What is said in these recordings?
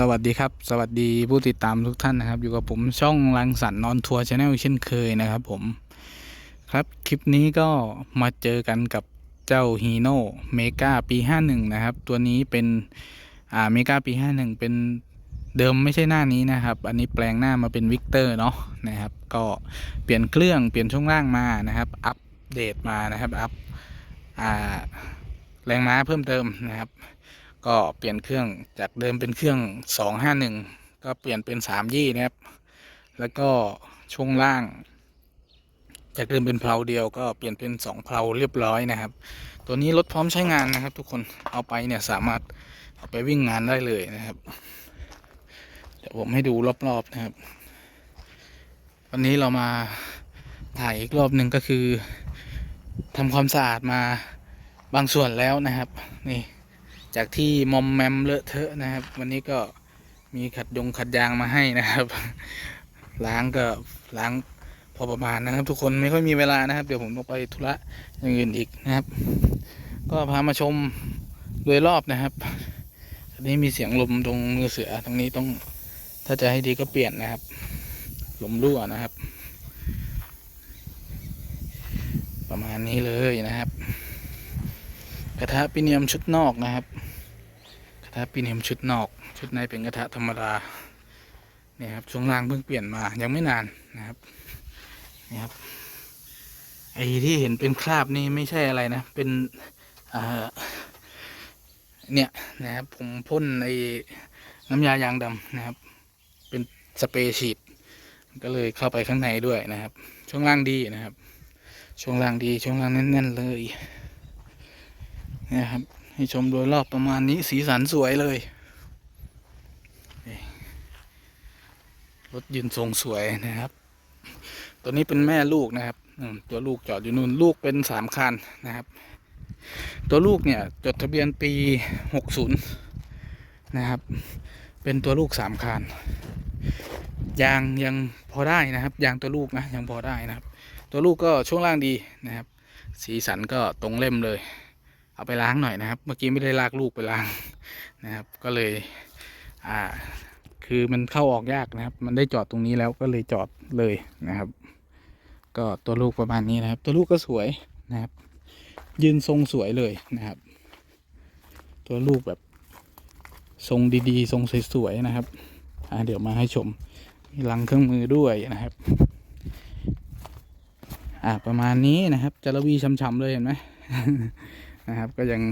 สวัสดีครับ สวัสดีผู้ติดตามทุกท่านนะครับ อยู่กับผมช่องรังสรรค์นอนทัวร์ชาแนลเช่นเคยนะครับผม ครับคลิปนี้ก็มาเจอกันกับเจ้าฮีโน่เมกาปี 51 นะครับ ตัวนี้เป็นอ่าเมกาปี 51 เป็นเดิมไม่ใช่หน้านี้นะครับ อันนี้แปลงหน้ามาเป็นวิกเตอร์เนาะนะครับ ก็เปลี่ยนเครื่องเปลี่ยนช่วงล่างมานะครับ อัปเดตมานะครับอัปอ่าแรงม้าเพิ่มเติมนะครับ ก็เปลี่ยนเครื่องจากเดิมเป็นเครื่อง 251 ก็เปลี่ยนเป็น 3 ยี่นะครับ แล้วก็ช่วงล่าง จากเดิมเป็นเพลาเดียวก็เปลี่ยนเป็น 2 เพลาเรียบร้อยนะครับ ตัวนี้รถพร้อมใช้งานนะครับ ทุกคนเอาไปเนี่ยสามารถเอาไปวิ่งงานได้เลยนะครับ เดี๋ยวผมให้ดูรอบๆนะครับ วันนี้เรามาถ่ายอีกรอบหนึ่งก็คือทำความสะอาดมาบางส่วนแล้วนะครับ นี่ จากที่มอมแมมเลอะเทอะนะครับ วันนี้ก็มีขัดยงขัดยางมาให้นะครับ ล้างก็ล้างพอประมาณนะครับ ทุกคนไม่ค่อยมีเวลานะครับ เดี๋ยวผมต้องไปธุระอย่างอื่นอีกนะครับ ก็พามาชมโดยรอบนะครับอันนี้มีเสียงลมตรงมือเสือตรงนี้ต้องถ้าจะให้ดีก็เปลี่ยนนะครับ ลมรั่วนะครับ ประมาณนี้เลยนะครับ กระทะปิเนียมชุดนอกนะครับ กระทะปิเนียมชุดนอก ชุดในเป็นกระทะธรรมดาเนี่ยครับช่วงล่างเพิ่งเปลี่ยนมายังไม่นานนะครับนี่ครับไอ้ที่เห็นเป็นคราบนี่ไม่ใช่อะไรนะเป็นอ่าเนี่ยนะครับผมพ่นไอ้น้ำยายางดำนะครับ เป็นสเปรย์ฉีดก็เลยเข้าไปข้างในด้วยนะครับ ช่วงล่างดีนะครับ ช่วงล่างดีช่วงล่างแน่นๆเลย นี่ครับ ให้ชมโดยรอบประมาณนี้สีสันสวยเลย รถยืนทรงสวยนะครับ ตัวนี้เป็นแม่ลูกนะครับ ตัวลูกจอดอยู่นู่นลูกเป็นสามคันนะครับ ตัวลูกเนี่ยจดทะเบียนปีหกศูนย์นะครับ เป็นตัวลูกสามคันยางยังพอได้นะครับ ยางตัวลูกนะยังพอได้นะครับ ตัวลูกก็ช่วงล่างดีนะครับ สีสันก็ตรงเล่มเลย เอาไปล้างหน่อยนะครับ เมื่อกี้ไม่ได้ลากลูกไปล้างนะครับ ก็เลย อ่า คือมันเข้าออกยากนะครับ มันได้จอดตรงนี้แล้วก็เลยจอดเลยนะครับ ก็ตัวลูกประมาณนี้นะครับ ตัวลูกก็สวยนะครับ ยืนทรงสวยเลยนะครับ ตัวลูกแบบทรงดีๆ ทรงสวยๆนะครับ อ่าเดี๋ยวมาให้ชม มีลังเครื่องมือด้วยนะครับ อ่าประมาณนี้นะครับจระวีช้ำๆเลยเห็นไหม นะครับ ก็ยัง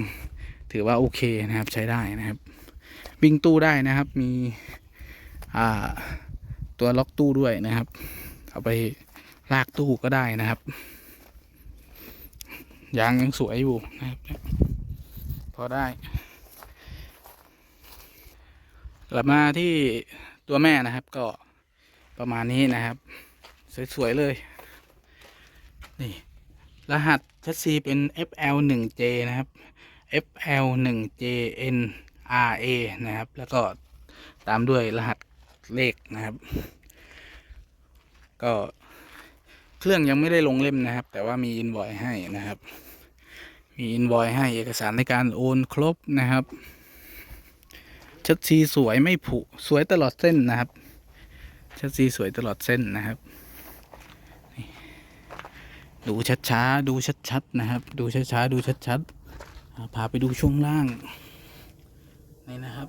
ถือว่าโอเคนะครับใช้ได้นะครับวิ่งตู้ได้นะครับมีตัวล็อกตู้ด้วยนะครับ เอาไปลากตู้ก็ได้นะครับยางยังสวยอยู่นะครับ พอได้ กลับมาที่ตัวแม่นะครับ ก็ประมาณนี้นะครับ สวย ๆ เลย นี่ รหัสชัสซีเป็น FL 1 J นะครับ FL 1 JN RA นะครับ แล้วก็ตามด้วยรหัสเลขนะครับ ก็เครื่องยังไม่ได้ลงเล่มนะครับ แต่ว่ามีอิน o อยให้นะครับ มีอิน o อยให้เอกสารในการโอนครบนะครับชัดซีสวยไม่ผุสวยตลอดเส้นนะครับชัดซีสวยตลอดเส้นนะครับ ดูช้าๆดูชัดๆนะครับ ดูช้าๆดูชัดๆพาไปดูช่วงล่างนี่นะครับ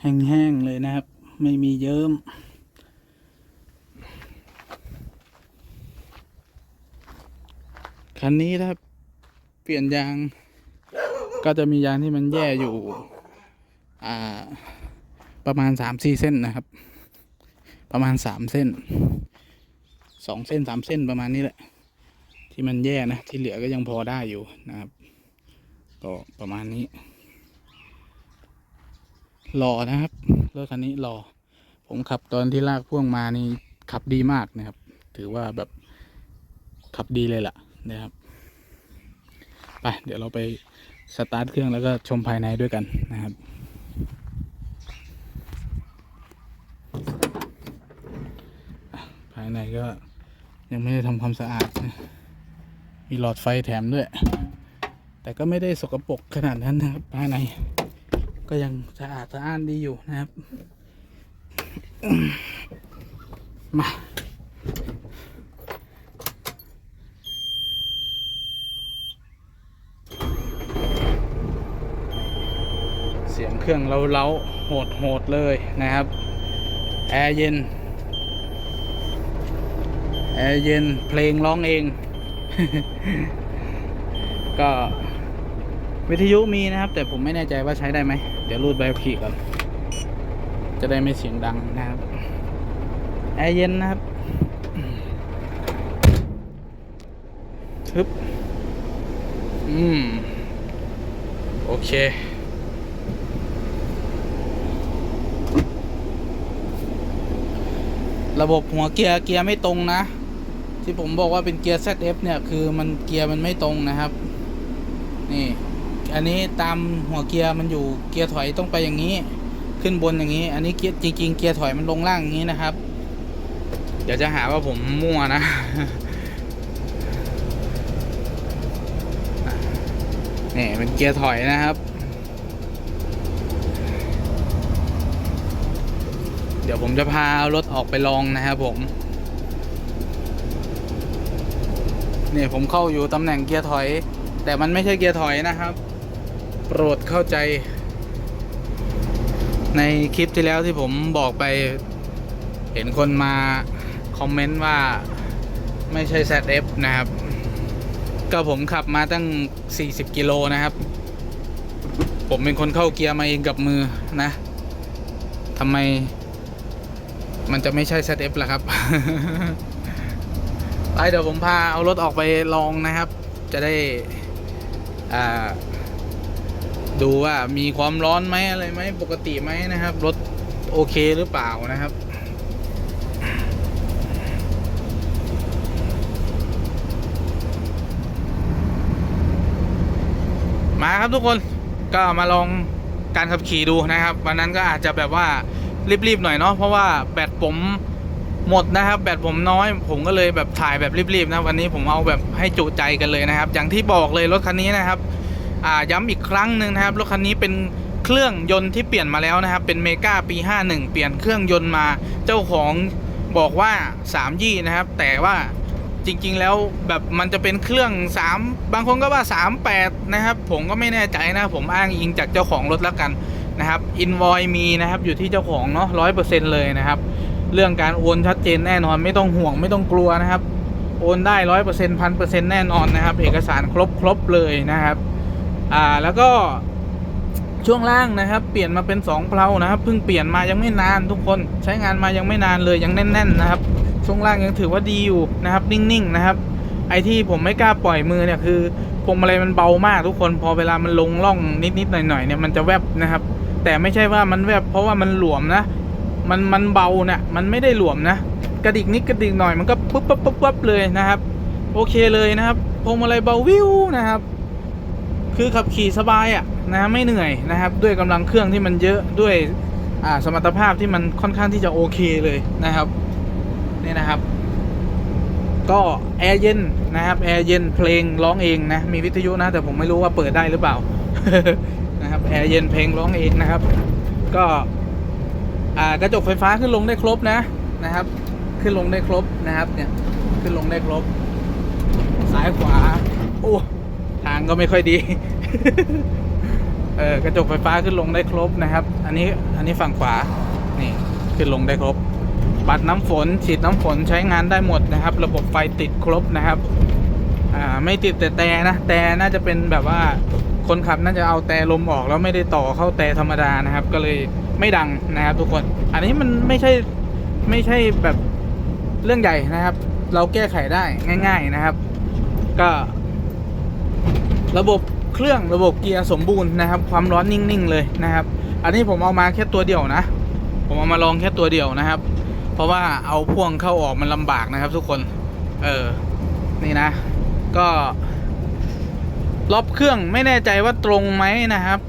แห้งๆเลยนะครับ ไม่มีเยิ้มคันนี้ถ้าเปลี่ยนยาง ก็จะมียางที่มันแย่อยู่ อ่า ประมาณสามสี่เส้นนะครับ ประมาณสามเส้นสองเส้นสามเส้นประมาณนี้แหละ ที่มันแย่นะ ที่เหลือก็ยังพอได้อยู่นะครับ ก็ประมาณนี้รอนะครับรถคันนี้รอผมขับตอนที่ลากพ่วงมานี่ขับดีมากนะครับ ถือว่าแบบขับดีเลยล่ะนะครับไปเดี๋ยวเราไปสตาร์ทเครื่องแล้วก็ชมภายในด้วยกันนะครับายในก็ยังไม่ได้ทำความสะอาดนะมีหลอดไฟแถมด้วย แต่ก็ไม่ได้สกปรกขนาดนั้นนะครับภายใน ก็ยังสะอาดสะอ้านดีอยู่นะครับ มาเสียงเครื่องเล้าๆโหดโหดๆเลยนะครับ แอร์เย็น แอร์เย็นเพลงร้องเอง ก็วิทยุมีนะครับ แต่ผมไม่แน่ใจว่าใช้ได้ไหม เดี๋ยวรูดใบขี่ก่อน จะได้ไม่เสียงดังนะครับ แอร์เย็นนะครับทึบอืม โอเคระบบหัวเกียร์เกียร์ไม่ตรงนะ ที่ผมบอกว่าเป็นเกียร์ ZF เนี่ยคือมันเกียร์มันไม่ตรงนะครับ นี่ อันนี้ตามหัวเกียร์มันอยู่เกียร์ถอยต้องไปอย่างนี้ ขึ้นบนอย่างนี้ อันนี้เกียร์จริงๆเกียร์ถอยมันลงล่างอย่างนี้นะครับ เดี๋ยวจะหาว่าผมมั่วนะนี่เป็นเกียร์ถอยนะครับ เดี๋ยวผมจะพาเอารถออกไปลองนะครับผม นี่ผมเข้าอยู่ตำแหน่งเกียร์ถอย แต่มันไม่ใช่เกียร์ถอยนะครับ โปรดเข้าใจ ในคลิปที่แล้วที่ผมบอกไป เห็นคนมาคอมเมนต์ว่าไม่ใช่ ZF นะครับ ก็ผมขับมาตั้ง 40 กิโลนะครับ ผมเป็นคนเข้าเกียร์มาเองกับมือนะทำไมมันจะไม่ใช่ ZF ล่ะครับ ไปเดี๋ยวผมพาเอารถออกไปลองนะครับ จะได้อ่าดูว่ามีความร้อนไหมอะไรไหมปกติไหมนะครับ รถโอเคหรือเปล่านะครับมาครับทุกคนก็มาลองการขับขี่ดูนะครับ วันนั้นก็อาจจะแบบว่ารีบๆหน่อยเนาะเพราะว่าแบตผม หมดนะครับแบตผมน้อย ผมก็เลยแบบถ่ายแบบรีบๆนะวันนี้ผมเอาแบบให้จุใจกันเลยนะครับ อย่างที่บอกเลยรถคันนี้นะครับย้ำอีกครั้งหนึ่งนะครับรถคันนี้เป็นเครื่องยนต์ที่เปลี่ยนมาแล้วนะครับ เป็นเมกาปี 51 เปลี่ยนเครื่องยนต์มาเจ้าของบอกว่า3ยี่นะครับ แต่ว่าจริงๆแล้วแบบมันจะเป็นเครื่อง 3 บางคนก็ว่า 38 นะครับ ผมก็ไม่แน่ใจนะ ผมอ้างอิงจากเจ้าของรถแล้วกันนะครับอินวอยมีนะครับอยู่ที่เจ้าของเนาะร้อยเปอร์เซ็นต์เลยนะครับ เรื่องการโอนชัดเจนแน่นอนไม่ต้องห่วงไม่ต้องกลัวนะครับ โอนได้ร้อยเปอร์เซ็นต์พันเปอร์เซ็นต์แน่นอนนะครับ เอกสารครบครบเลยนะครับ อ่าแล้วก็ช่วงล่างนะครับ เปลี่ยนมาเป็น2เพลานะครับเพิ่งเปลี่ยนมายังไม่นานทุกคนใช้งานมายังไม่นานเลยยังแน่น ๆ นะครับ ช่วงล่างยังถือว่าดีอยู่นะครับ นิ่งๆนะครับ ไอที่ผมไม่กล้าปล่อยมือเนี่ยคือพวงมาลัยมันเบามากทุกคนพอเวลามันลงล่องนิดๆหน่อยๆเนี่ยมันจะแวบนะครับ แต่ไม่ใช่ว่ามันแวบเพราะว่ามันหลวมนะ มันมันเบาเนี่ยมันไม่ได้หลวมนะ กระดิกนิดกระดิกหน่อยมันก็ปุ๊บปุ๊บปุ๊บปุ๊บเลยนะครับ โอเคเลยนะครับพวงมาลัยเบาวิวนะครับ คือขับขี่สบายอะ่ะนะไม่เหนื่อยนะครับ ด้วยกำลังเครื่องที่มันเยอะด้วยอ่าสมรรถภาพที่มันค่อนข้างที่จะโอเคเลยนะครับนี่นะครับก็แอร์เย็นนะครับแอร์เย็นเพลงร้องเองนะมีวิทยุนะ แต่ผมไม่รู้ว่าเปิดได้หรือเปล่านะครับแอร์เย็นเพลงร้องเองนะครับ ก็ กระจกไฟฟ้าขึ้นลงได้ครบนะนะครับ ขึ้นลงได้ครบนะครับเนี่ยขึ้นลงได้ครบ ซ้ายขวาโอ้ทางก็ไม่ค่อยดีเออกระจกไฟฟ้าขึ้นลงได้ครบนะครับ อันนี้อันนี้ฝั่งขวานี่ขึ้นลงได้ครบ ปัดน้ำฝนฉีดน้ำฝนใช้งานได้หมดนะครับ ระบบไฟติดครบนะครับอ่าไม่ติดแต่แต่นะแต่น่าจะเป็นแบบว่า คนขับน่าจะเอาแต่ลมออกแล้วไม่ได้ต่อเข้าแต่ธรรมดานะครับ ก็เลยไม่ดังนะครับ ทุกคน อันนี้มันไม่ใช่ไม่ใช่แบบเรื่องใหญ่นะครับ เราแก้ไขได้ง่าย ๆนะครับ ก็ ระบบเครื่องระบบเกียร์สมบูรณ์นะครับ ความร้อนนิ่งๆเลยนะครับ อันนี้ผมเอามาแค่ตัวเดียวนะ ผมเอามาลองแค่ตัวเดียวนะครับ เพราะว่าเอาพ่วงเข้าออกมันลำบากนะครับ ทุกคน เออนี่นะ ก็ รอบเครื่องไม่แน่ใจว่าตรงไหมนะครับ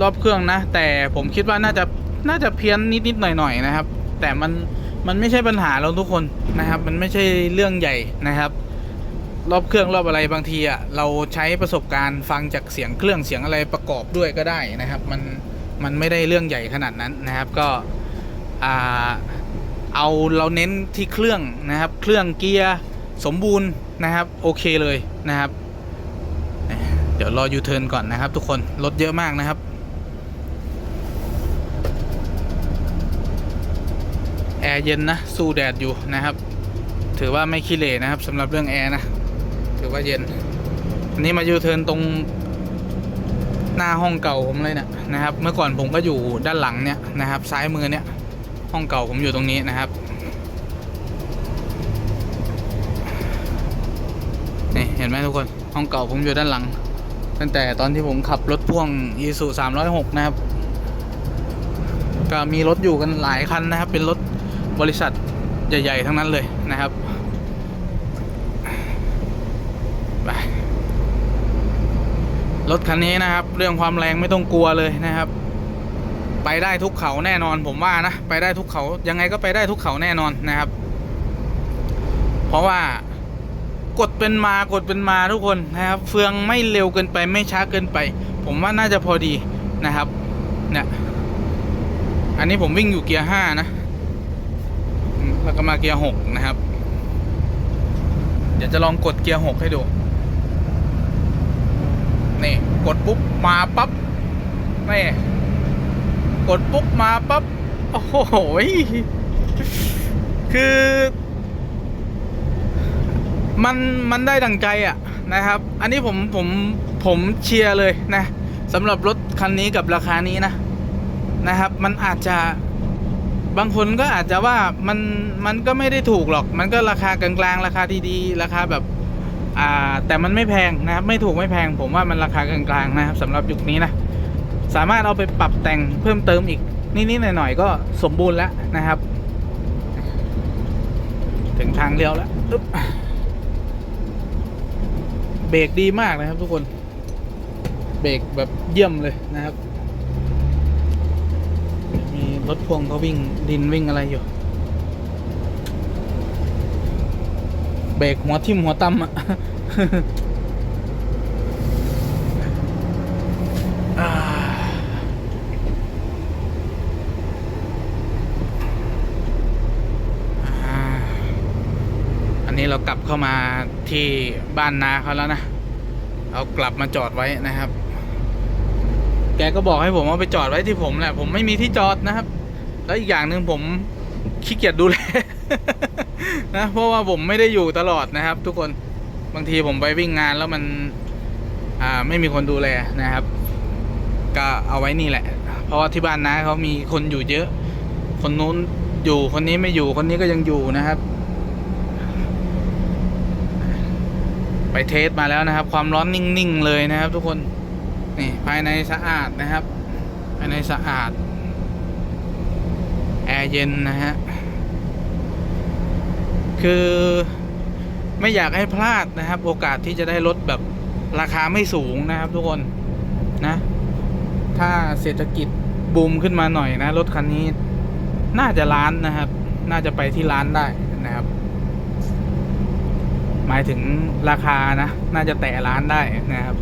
รอบเครื่องนะ แต่ผมคิดว่าน่าจะน่าจะเพี้ยนนิดๆหน่อยๆนะครับ แต่มันมันไม่ใช่ปัญหาเราทุกคนนะครับ มันไม่ใช่เรื่องใหญ่นะครับ รอบเครื่องรอบอะไรบางทีอะเราใช้ประสบการณ์ฟังจากเสียงเครื่องเสียงอะไรประกอบด้วยก็ได้นะครับ มันมันไม่ได้เรื่องใหญ่ขนาดนั้นนะครับ ก็อ่าเอาเราเน้นที่เครื่องนะครับ เครื่องเกียร์สมบูรณ์นะครับ โอเคเลยนะครับ ดี๋ยวรอยูเทิร์นก่อนนะครับ ทุกคนรถเยอะมากนะครับแอร์เย็นนะสู้แดดอยู่นะครับ ถือว่าไม่ขี้เหร่นะครับสำหรับเรื่องแอร์นะถือว่าเย็นอันนี้มายูเทิร์นตรงหน้าห้องเก่าผมเลยเนี่ยนะครับ เมื่อก่อนผมก็อยู่ด้านหลังเนี่ยนะครับ ซ้ายมือเนี่ยห้องเก่าผมอยู่ตรงนี้นะครับนี่เห็นไหมทุกคนห้องเก่าผมอยู่ด้านหลัง ตั้งแต่ตอนที่ผมขับรถพ่วง e s u 306นะครับ ก็มีรถอยู่กันหลายคันนะครับ เป็นรถบริษัทใหญ่ ๆ ทั้งนั้นเลยนะครับไปรถคันนี้นะครับ เรื่องความแรงไม่ต้องกลัวเลยนะครับ ไปได้ทุกเขาแน่นอนผมว่านะ ไปได้ทุกเขายังไงก็ไปได้ทุกเขาแน่นอนนะครับ เพราะว่า กดเป็นมากดเป็นมาทุกคนนะครับ เฟืองไม่เร็วเกินไปไม่ช้าเกินไป ผมว่าน่าจะพอดีนะครับเนี่ยอันนี้ผมวิ่งอยู่เกียร์ห้านะ แล้วก็มาเกียร์หกนะครับ เดี๋ยวจะลองกดเกียร์หกให้ดู นี่กดปุ๊บมาปั๊บนี่กดปุ๊บมาปั๊บ โอ้โห คือ มันมันได้ดังใจอะนะครับ อันนี้ผมผมผมเชียร์เลยนะสำหรับรถคันนี้กับราคานี้นะนะครับ มันอาจจะบางคนก็อาจจะว่ามันมันก็ไม่ได้ถูกหรอก มันก็ราคากลางๆ ราคาดีๆ ราคาแบบอ่าแต่มันไม่แพงนะครับ ไม่ถูกไม่แพง ผมว่ามันราคากลางๆนะครับสำหรับยุคนี้นะสามารถเอาไปปรับแต่งเพิ่มเติมอีกนิดๆหน่อยๆก็สมบูรณ์แล้วนะครับ ถึงทางเลี้ยวแล้ว เบรกดีมากนะครับทุกคน เบรกแบบเยี่ยมเลยนะครับ มีรถพ่วงเขาวิ่งดินวิ่งอะไรอยู่ เบรกหัวทิ่มหัวตั้มอะ อ่าอ่าอันนี้เรา กลับเข้ามาที่บ้านนาเขาแล้วนะ เอากลับมาจอดไว้นะครับ แกก็บอกให้ผมเอาไปจอดไว้ที่ผมแหละ ผมไม่มีที่จอดนะครับ แล้วอีกอย่างหนึ่งผมขี้เกียจดูแลนะ เพราะว่าผมไม่ได้อยู่ตลอดนะครับ ทุกคน บางทีผมไปวิ่งงานแล้วมัน อ่า ไม่มีคนดูแลนะครับ ก็เอาไว้นี่แหละ เพราะว่าที่บ้านนาเขามีคนอยู่เยอะ คนนู้นอยู่ คนนี้ไม่อยู่ คนนี้ก็ยังอยู่นะครับ ไปเทสมาแล้วนะครับ ความร้อนนิ่งๆเลยนะครับ ทุกคนนี่ภายในสะอาดนะครับ ภายในสะอาดแอร์เย็นนะฮะคือไม่อยากให้พลาดนะครับ โอกาสที่จะได้รถแบบราคาไม่สูงนะครับ ทุกคนนะ ถ้าเศรษฐกิจบูมขึ้นมาหน่อยนะ รถคันนี้ น่าจะล้านนะครับ น่าจะไปที่ล้านได้นะครับ มายถึงราคานะ น่าจะแตะล้านได้นะครับ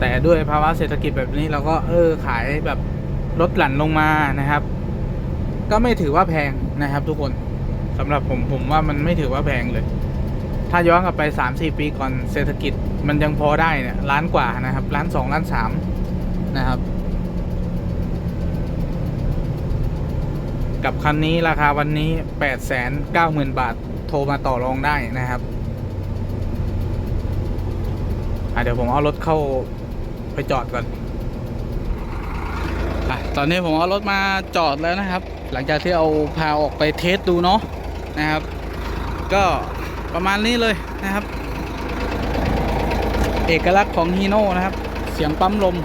แต่ด้วยภาวะเศรษฐกิจแบบนี้เราก็เออขายแบบลดหลั่นลงมานะครับ ก็ไม่ถือว่าแพงนะครับ ทุกคนสำหรับผมผมว่ามันไม่ถือว่าแพงเลย ถ้าย้อนกลับไปสามสี่ปีก่อนเศรษฐกิจมันยังพอได้เนี่ยล้านกว่านะครับล้านสองล้านสามนะครับ กับคันนี้ราคาวันนี้แปดแสนเก้าหมื่นบาท โทรมาต่อรองได้นะครับอะเดี๋ยวผมเอารถเข้าไปจอดก่อนอะตอนนี้ผมเอารถมาจอดแล้วนะครับ หลังจากที่เอาพาออกไปเทสดูเนาะนะครับ ก็ประมาณนี้เลยนะครับ เอกลักษณ์ของฮีโน่นะครับ เสียงปั๊มลม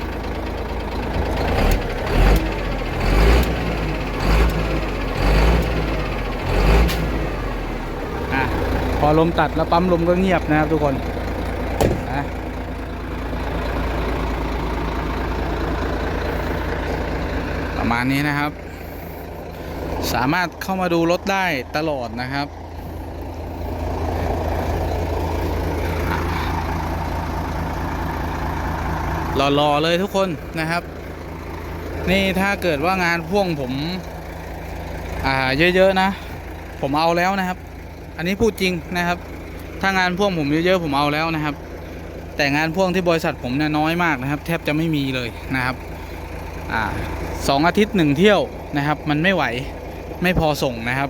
พอลมตัดแล้วปั๊มลมก็เงียบนะครับทุกคนประมาณนี้นะครับ สามารถเข้ามาดูรถได้ตลอดนะครับหล่อๆเลยทุกคนนะครับ นี่ถ้าเกิดว่างานพ่วงผม อ่าเยอะ ๆ นะ ผมเอาแล้วนะครับ อันนี้พูดจริงนะครับ ถ้างานพ่วงผมเยอะๆผมเอาแล้วนะครับ แต่งานพ่วงที่บริษัทผมเนี่ยน้อยมากนะครับ แทบจะไม่มีเลยนะครับอ่าสองอาทิตย์หนึ่งเที่ยวนะครับ มันไม่ไหวไม่พอส่งนะครับ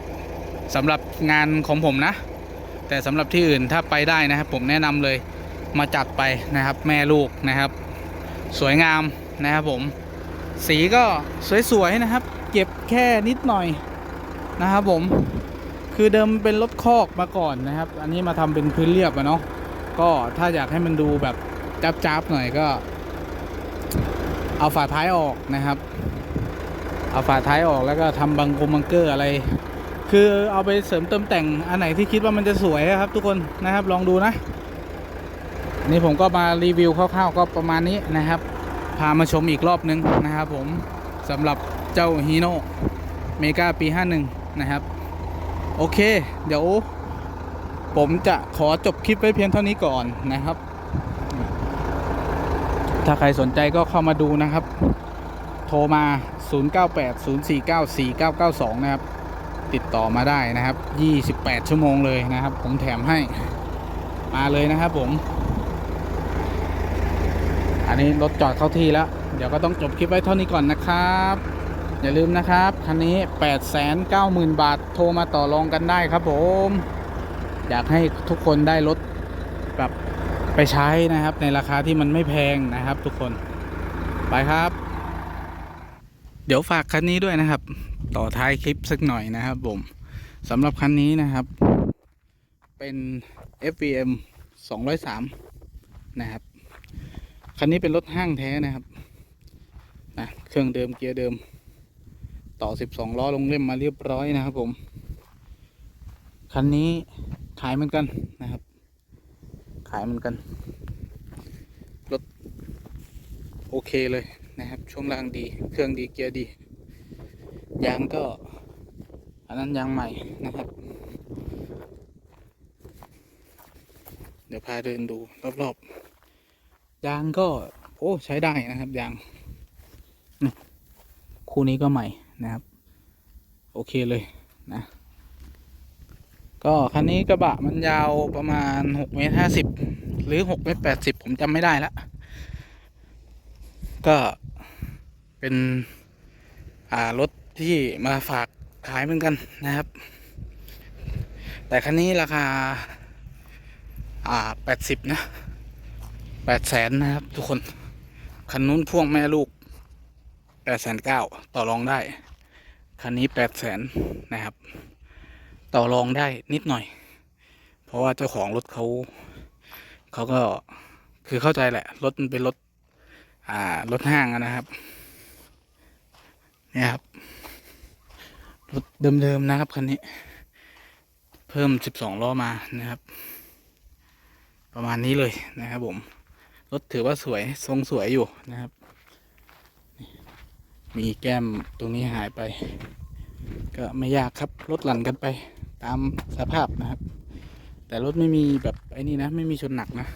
สำหรับงานของผมนะ แต่สำหรับที่อื่นถ้าไปได้นะครับ ผมแนะนำเลยมาจัดไปนะครับ แม่ลูกนะครับ สวยงามนะครับผม สีก็สวยๆนะครับ เก็บแค่นิดหน่อยนะครับผม คือเดิมเป็นรถคอกมาก่อนนะครับ อันนี้มาทำเป็นพื้นเรียบอะเนาะก็ถ้าอยากให้มันดูแบบจับๆหน่อยก็ เอาฝาท้ายออกนะครับ เอาฝาท้ายออกแล้วก็ทำบังกงบังเกอร์อะไร คือเอาไปเสริมเติมแต่งอันไหนที่คิดว่ามันจะสวยอะครับ ทุกคนนะครับลองดูนะ นี่ผมก็มารีวิวคร่าวๆก็ประมาณนี้นะครับ พามาชมอีกรอบนึงนะครับ ผมสำหรับเจ้าฮีโน่เมกาปี 51 นะครับ โอเค เดี๋ยว ผมจะขอจบคลิปไว้เพียงเท่านี้ก่อนนะครับ ถ้าใครสนใจก็เข้ามาดูนะครับ โทรมา 0980494992 นะครับ ติดต่อมาได้นะครับ 28 ชั่วโมงเลยนะครับ ผมแถมให้มาเลยนะครับผม อันนี้รถจอดเข้าที่แล้ว เดี๋ยวก็ต้องจบคลิปไว้เท่านี้ก่อนนะครับ อย่าลืมนะครับ คันนี้ 890,000 บาทโทรมาต่อรองกันได้ครับผม อยากให้ทุกคนได้รถแบบไปใช้นะครับ ในราคาที่มันไม่แพงนะครับทุกคนไปครับ เดี๋ยวฝากคันนี้ด้วยนะครับ ต่อท้ายคลิปสักหน่อยนะครับผมสำหรับคันนี้นะครับ เป็น FVM 203 นะครับ คันนี้เป็นรถห้างแท้นะครับนะเครื่องเดิมเกียร์เดิม ต่อ 12 ล้อลงเล่มมาเรียบร้อยนะครับผม คันนี้ขายเหมือนกันนะครับ ขายเหมือนกัน รถโอเคเลยนะครับ ช่วงล่างดี เครื่องดีเกียร์ดี ยางก็ อันนั้นยางใหม่นะครับ เดี๋ยวพาเดินดูรอบๆ ยางก็ โอ้ ใช้ได้นะครับ ยาง คู่นี้ก็ใหม่ นะครับ โอเคเลยนะ ก็คันนี้กระบะมันยาวประมาณหกเมตรห้าสิบหรือหกเมตรแปดสิบผมจำไม่ได้ละก็เป็น อ่ารถที่มาฝากขายเหมือนกันนะครับ แต่คันนี้ราคา อ่าแปดสิบนะแปดแสนนะครับทุกคน คันนู้นพ่วงแม่ลูก แปดแสนเก้าต่อรองได้ คันนี้แปดแสนนะครับ ต่อรองได้นิดหน่อย เพราะว่าเจ้าของรถเขาเขาก็คือเข้าใจแหละ รถมันเป็นรถ อ่ารถห้างนะครับเนี่ยครับ รถเดิมๆนะครับคันนี้ เพิ่มสิบสองล้อมานะครับ ประมาณนี้เลยนะครับผม รถถือว่าสวยทรงสวยอยู่นะครับ มีแก้มตรงนี้หายไป ก็ไม่ยากครับรถหลั่นกันไปตามสภาพนะครับ แต่รถไม่มีแบบไอ้นี่นะ ไม่มีชนหนักนะ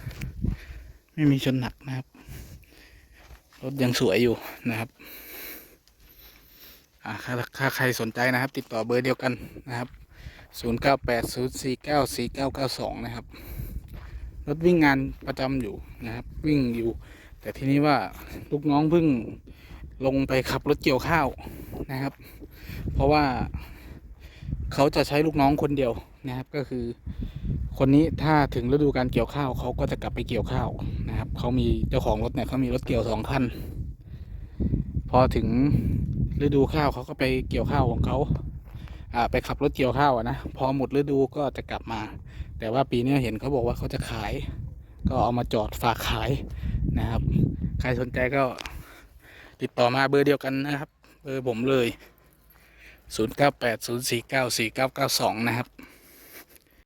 ไม่มีชนหนักนะครับ รถยังสวยอยู่นะครับอ่าถ้าถ้าใครสนใจนะครับ ติดต่อเบอร์เดียวกันนะครับ 0980494992 นะครับ รถวิ่งงานประจำอยู่นะครับ วิ่งอยู่ แต่ทีนี้ว่าลูกน้องเพิ่ง ลงไปขับรถเกี่ยวข้าวนะครับ เพราะว่าเขาจะใช้ลูกน้องคนเดียวนะครับ ก็คือ คนนี้ถ้าถึงฤดูการเกี่ยวข้าวเขาก็จะกลับไปเกี่ยวข้าวนะครับเขามีเจ้าของรถเนี่ยเขามีรถเกี่ยวสองคันพอถึงฤดูข้าวเขาก็ไปเกี่ยวข้าวของเขาอ่าไปขับรถเกี่ยวข้าวนะพอหมดฤดูก็จะกลับมา แต่ว่าปีนี้เห็นเขาบอกว่าเขาจะขาย ก็เอามาจอดฝากขายนะครับ ใครสนใจก็ ติดต่อมาเบอร์เดียวกันนะครับ เบอร์ผมเลย 0980494992 นะครับ